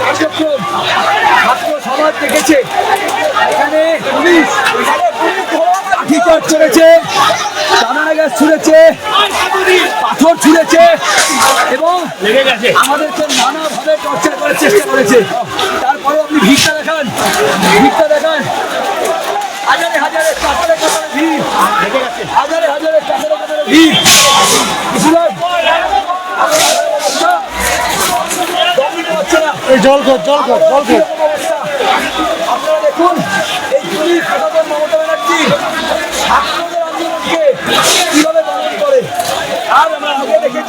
কার্যক্রম দেখেছে এখানে পুলিশ চলেছে চামানা গ্যাস পাথর ছুঁড়েছে এবং আমাদেরকে নানাভাবে টর্চার করার চেষ্টা করেছে তারপরে আপনি ভিড়টা দেখান ভিড়টা দেখান হাজারে হাজারে কাতারে কাতারে ভিড় হাজারে হাজারে কাতারে কাতারে ভিড় জল কর জল কর জল কর আপনারা দেখুন, এই পুলিশ প্রশাসন মমতা ব্যানার্জি ছাত্রদের আন্দোলনকে কীভাবে পালন করে? আর আমরা আগে।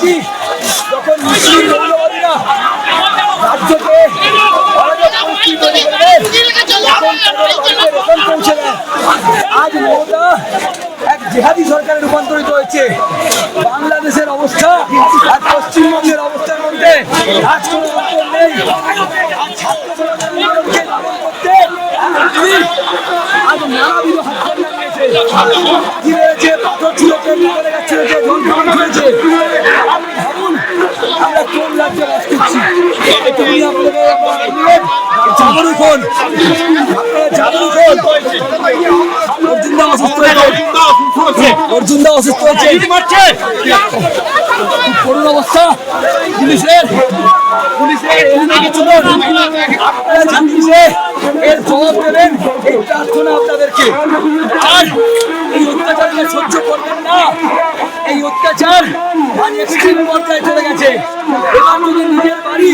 আজ মমতা এক জেহাদি সরকারে রূপান্তরিত হয়েছে। বাংলাদেশের অবস্থা আর পশ্চিমবঙ্গের অবস্থার মধ্যে আজ আমরা কোন রাজ্যে বাস করছি আপনারা জাগরুক অর্জুন দা অসুস্থ হয়েছে অর্জুন দা অসুস্থ হয়েছে করুণ অবস্থা। পুলিশের। পুলিশের। এর জবাব দেবেন। এই প্রার্থনা আপনাদেরকে। আর এই অত্যাচারকে সহ্য করবেন না। এই অত্যাচার আজ এক্সট্রিম পর্যায়ে চলে গেছে। নিজের বাড়ি